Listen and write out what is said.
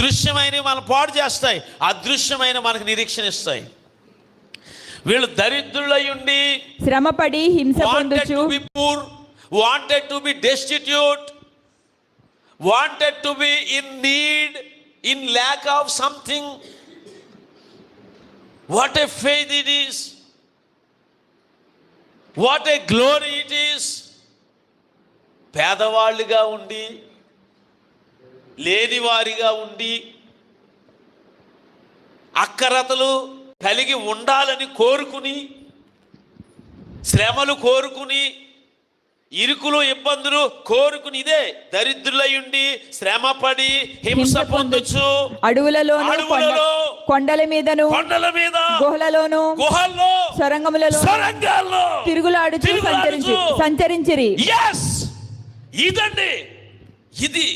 దృశ్యమైనవి మనం పాడు చేస్తాయి అదృశ్యమైన మనకు నిరీక్షణ ఇస్తాయి. వీళ్ళు దరిద్రులై ఉండి శ్రమపడి హింస wanted to be destitute wanted to be in need in lack of something what a faith it is what a glory it is పేదవాళ్ళుగా ఉండి లేనివారిగా ఉండి అక్కరతలు కలిగి ఉండాలని కోరుకుని శ్రమలు కోరుకుని ఇరుకులు ఇబ్బందులు కోరుకుని ఇదే దరిద్రులయుండి శ్రమపడి హింస హింస పొందొచ్చు అడవులలో, కొండల మీదను కొండల మీద గుహలలోను గుహల్లో సొరంగములలో సొరంగాల్లో తిరుగులాడుచు. సంచరించి సంచరించిరి. ఇదండి ఇది